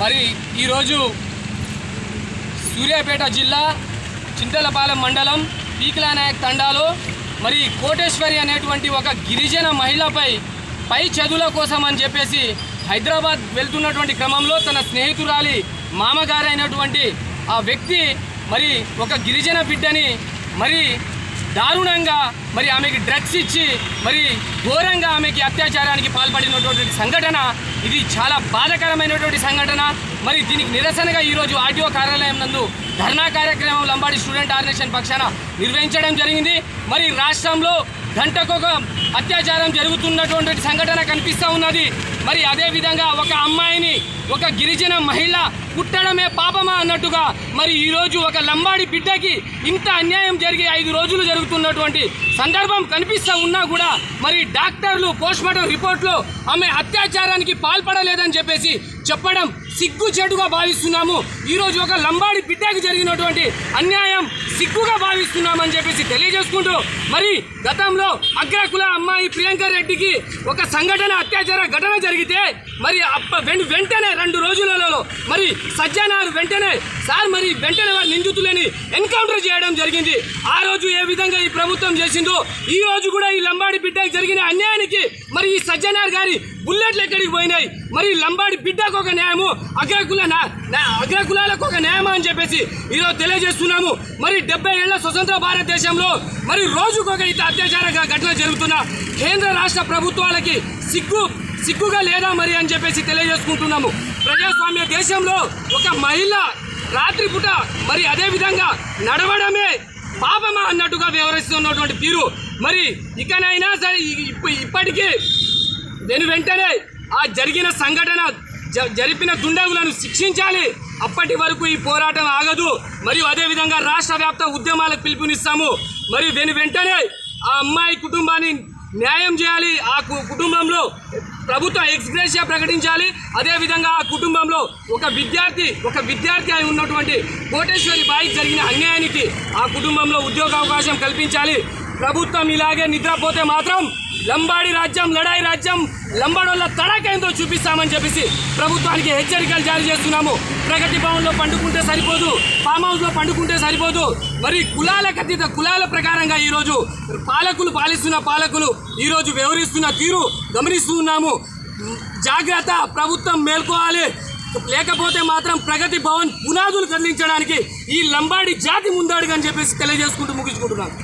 మరి ఈరోజు సూర్యాపేట జిల్లా చింతలపాలెం మండలం పీకలా నాయక్ తండాలో మరి కోటేశ్వరి అనేటువంటి ఒక గిరిజన మహిళపై పై చదువుల కోసం అని చెప్పేసి హైదరాబాద్ వెళ్తున్నటువంటి క్రమంలో తన స్నేహితురాలి మామగారైనటువంటి ఆ వ్యక్తి మరి ఒక గిరిజన బిడ్డని మరి దారుణంగా మరి ఆమెకి డ్రగ్స్ ఇచ్చి మరి ఘోరంగా ఆమెకి అత్యాచారానికి పాల్పడినటువంటి సంఘటన ఇది చాలా బాధకరమైనటువంటి సంఘటన. మరి దీనికి నిరసనగా ఈరోజు ఆర్టీఓ కార్యాలయం నందు ధర్నా కార్యక్రమం లంబాడి స్టూడెంట్ ఆర్గనైజేషన్ పక్షాన నిర్వహించడం జరిగింది. మరి రాష్ట్రంలో గంటకొక అత్యాచారం జరుగుతున్నటువంటి సంఘటన కనిపిస్తూ ఉన్నది. మరి అదేవిధంగా ఒక అమ్మాయిని ఒక గిరిజన మహిళ పుట్టడమే పాపమా అన్నట్టుగా మరి ఈరోజు ఒక లంబాడి బిడ్డకి ఇంత అన్యాయం జరిగి ఐదు రోజులు జరుగుతున్నటువంటి సందర్భం కనిపిస్తూ ఉన్నా కూడా మరి డాక్టర్లు పోస్ట్మార్టం రిపోర్ట్లో ఆమె అత్యాచారానికి పాల్పడలేదని చెప్పేసి చెప్పడం సిగ్గు చెడుగా భావిస్తున్నాము ఈరోజు ఒక లంబాడి బిడ్డకి జరిగినటువంటి అన్యాయం సిగ్గుగా చేస్తున్నామని చెప్పేసి తెలియజేసుకుంటూ మరి గతంలో అగ్రకుల అమ్మాయి ప్రియాంక రెడ్డికి ఒక సంఘటన అత్యాచార ఘటన జరిగితే మరి అప్ప వెంటనే రెండు రోజులలో మరి సజ్జనారు వెంటనే సార్ మరి వెంటనే వారి నిందితులని ఎన్కౌంటర్ చేయడం జరిగింది. ఆ రోజు ఏ విధంగా ఈ ప్రభుత్వం చేసిందో ఈ రోజు కూడా ఈ లంబాడి బిడ్డకి జరిగిన అన్యాయానికి సజ్జనార్ గారి బుల్లెట్లు ఎక్కడికి పోయినాయి? మరి లంబాడి బిడ్డకు ఒక న్యాయము అగ్రకుల నా- అగ్రకులాలకు ఒక న్యాయమా అని చెప్పేసి ఈరోజు తెలియజేస్తున్నాము. మరి డెబ్బై ఏళ్ళ స్వతంత్ర భారతదేశంలో మరి రోజుకొక ఇత అత్యాచార ఘటన జరుగుతున్న కేంద్ర రాష్ట్ర ప్రభుత్వాలకి సిగ్గు సిగ్గుగా లేదా మరి అని చెప్పేసి తెలియజేసుకుంటున్నాము. ప్రజాస్వామ్య దేశంలో ఒక మహిళ రాత్రిపూట మరి అదేవిధంగా నడవడమే పాపమా అన్నట్టుగా వ్యవహరిస్తున్నటువంటి తీరు. మరి ఇకనైనా సరే ఇప్ప- ఇప్పటికీ నేను వెంటనే ఆ జరిగిన సంఘటన జ- జరిపిన దుండగులను శిక్షించాలి. అప్పటి వరకు ఈ పోరాటం ఆగదు. మరియు అదేవిధంగా రాష్ట్ర వ్యాప్త ఉద్యమాలకు పిలుపునిస్తాము. మరియు వెను వెంటనే ఆ అమ్మాయి కుటుంబాన్ని న్యాయం చేయాలి. ఆ కు- కుటుంబంలో ప్రభుత్వం ఎక్స్గ్రేషియా ప్రకటించాలి. అదేవిధంగా ఆ కుటుంబంలో ఒక విద్యార్థి ఒక విద్యార్థి అయి ఉన్నటువంటి కోటేశ్వరి బాయికి జరిగిన అన్యాయానికి ఆ కుటుంబంలో ఉద్యోగ అవకాశం కల్పించాలి. ప్రభుత్వం ఇలాగే నిద్రపోతే మాత్రం లంబాడి రాజ్యం లడాయి రాజ్యం లంబాడోళ్ళ తడాకేందో చూపిస్తామని చెప్పేసి ప్రభుత్వానికి హెచ్చరికలు జారీ చేస్తున్నాము. ప్రగతి భవన్లో పండుకుంటే సరిపోదు ఫామ్ హౌస్లో పండుకుంటే సరిపోదు. మరి కులాల అతీత కులాల ప్రకారంగా ఈరోజు పాలకులు పాలిస్తున్న పాలకులు ఈరోజు వ్యవహరిస్తున్న తీరు గమనిస్తున్నాము జాగ్రత్త ప్రభుత్వం మేల్కోవాలి. లేకపోతే మాత్రం ప్రగతి భవన్ పునాదులు కదిలించడానికి ఈ లంబాడి జాతి ముందాడుగా అని చెప్పేసి తెలియజేసుకుంటూ ముగించుకుంటున్నాను.